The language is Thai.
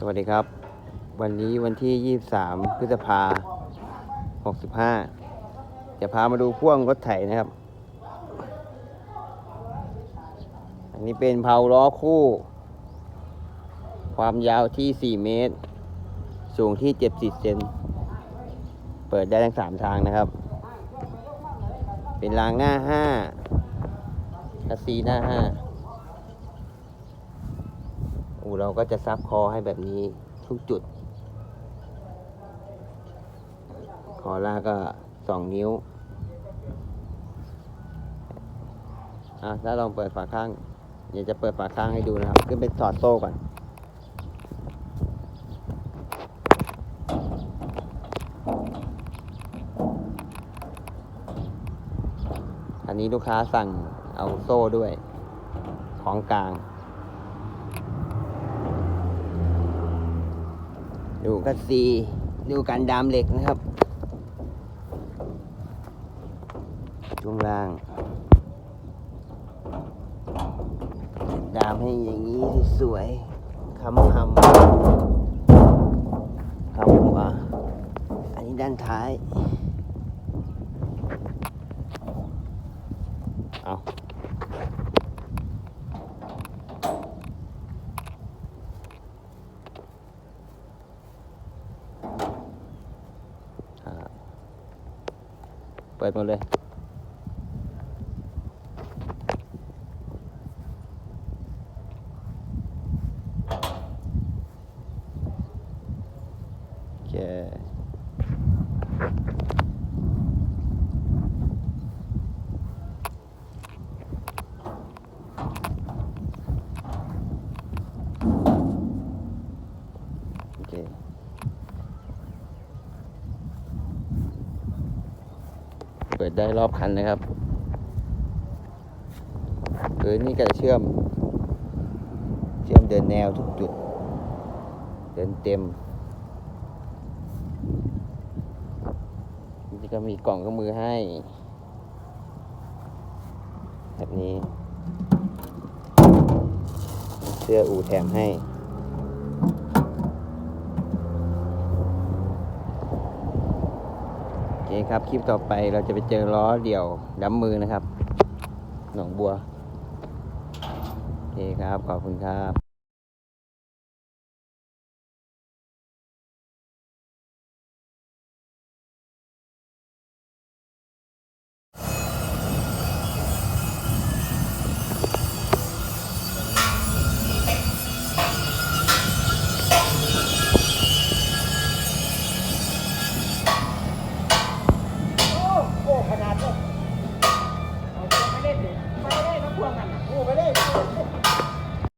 สวัสดีครับ วันนี้วันที่ 23 พฤษภา65 จะพามาดูพ่วงรถไถนะครับ อันนี้เป็นเพาล้อคู่ ความยาวที่ 4 เมตร สูงที่70เซน เปิดได้ทั้ง 3 ทางนะครับ เป็นรางหน้า5คัสซีหน้า 5 อูเราก็จะซับคอให้แบบนี้ทุกจุด คอล่าก็สองนิ้วอะถ้าลองเปิดฝาข้าง เดี๋ยวจะเปิดฝาข้างให้ดูนะครับ ขึ้นไปถอดโซ่ก่อน อันนี้ลูกค้าสั่งเอาโซ่ด้วย ของกลาง ดูกัสซีดูการดามเหล็กนะครับช่วงล่างดามให้อย่างนี้สวยๆคำคำคำหัวอันนี้ด้านท้ายเอา เปิดหมดเลย โอเคโอเค เปิดได้รอบคันนะครับพื้นนี่ก็จะเชื่อม เชื่อมเดินแนวทุกจุด เดินเต็มนี่ก็มีกล่องเครื่องมือให้ แบบนี้ เสื้ออูแถมให้ โอ เคครับ คลิปต่อไปเราจะไปเจอล้อเดี่ยวดำมือนะครับ หนองบัว โอเคครับ ขอบคุณครับ